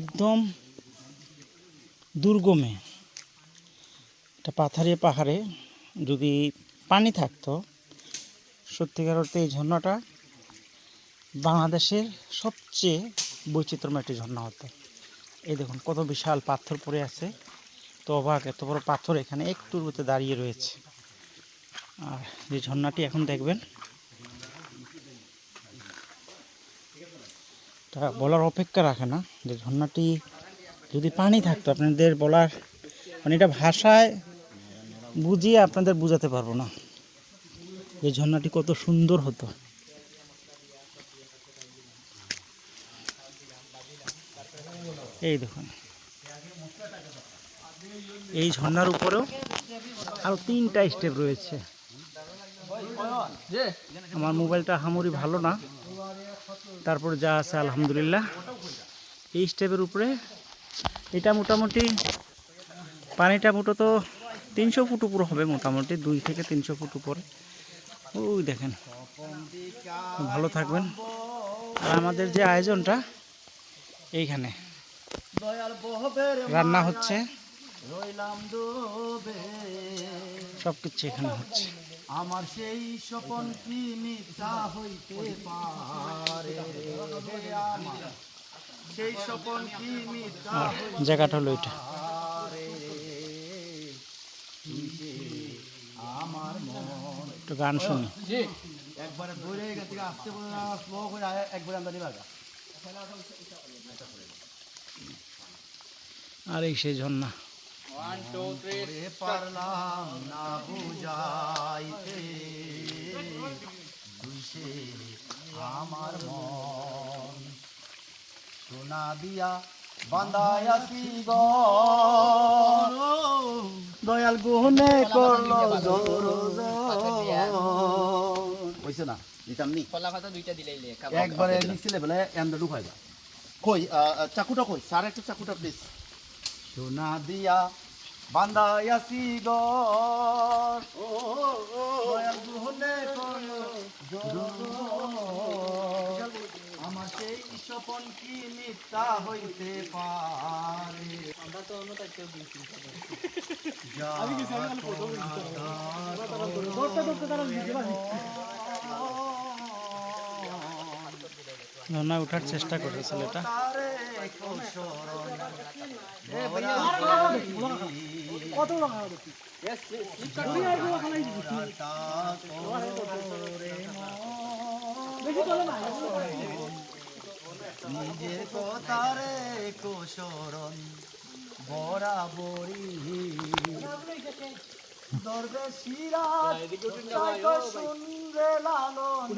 একদম দুর্গমে। একটা পাথারিয়া পাহাড়ে যদি পানি থাকতো, সত্যিকার অর্থে এই ঝর্ণাটা বাংলাদেশের সবচেয়ে বৈচিত্র্যময় একটি ঝর্ণা হতো। এই দেখুন, কত বিশাল পাথর পড়ে আছে। তো অবাক, এত বড় পাথর এখানে মধ্যে দাঁড়িয়ে রয়েছে। আর যে ঝর্ণাটি এখন দেখবেন তা বলার অপেক্ষা রাখে না, যে ঝর্ণাটি যদি পানি থাকতো, আপনাদের বলার মানে এটা ভাষায় বুঝিয়ে আপনাদের বোঝাতে পারব না, যে ঝর্ণাটি কত সুন্দর হতো। এই দেখুন, এই ঝর্ণার উপরেও আরও তিনটা স্টেপ রয়েছে। আমার মোবাইলটা হামুরি ভালো না। তারপর যা আছে, আলহামদুলিল্লাহ। এই স্টেপের উপরে এটা মোটামুটি, পানিটা মূলত তিনশো ফুট উপর হবে মোটামুটি, দুই থেকে তিনশো ফুট উপরে। ওই দেখেন, ভালো থাকবেন। আর আমাদের যে আয়োজনটা, এইখানে রান্না হচ্ছে। সব কিছু এখানে হচ্ছে। আমার সেই স্বপন কি মিথ্যা হইতে পারে? সেই স্বপন কি মিথ্যা জায়গাটা হলো এটা। আমার মন একটু গান শুনি। একবারে দৌড়ে গেছে আসতে বলে স্লো করে একবারে আমরা নিবা আর এই সেই ঝর্ণা। পারলাম না বুঝাইতে। দুইশে আমার মন। সোনা দিয়া বান্দায়াছি দয়াল গুহনে করল জোর হইছে না দিতাম নি। কলা পাতা দুইটা দিলেই লে একবারে নিছিলে বলে এন্ড ঢুকাইবা। কই চাকুটা কই? স্যার একটা চাকুটা প্লিজ সোনা দিয়া বান্দায়াছি গর দয়াল। আমার সেই স্বপন কি মিথ্যা হইতে পারে? আমরা তো অন্য তাইতেও দিয়েছি ঝর্ণায় ওঠার চেষ্টা করে ছেলেটা। নিজের কথারে কোশরণ বরাবরি দরবে শিরা শুনরে লালন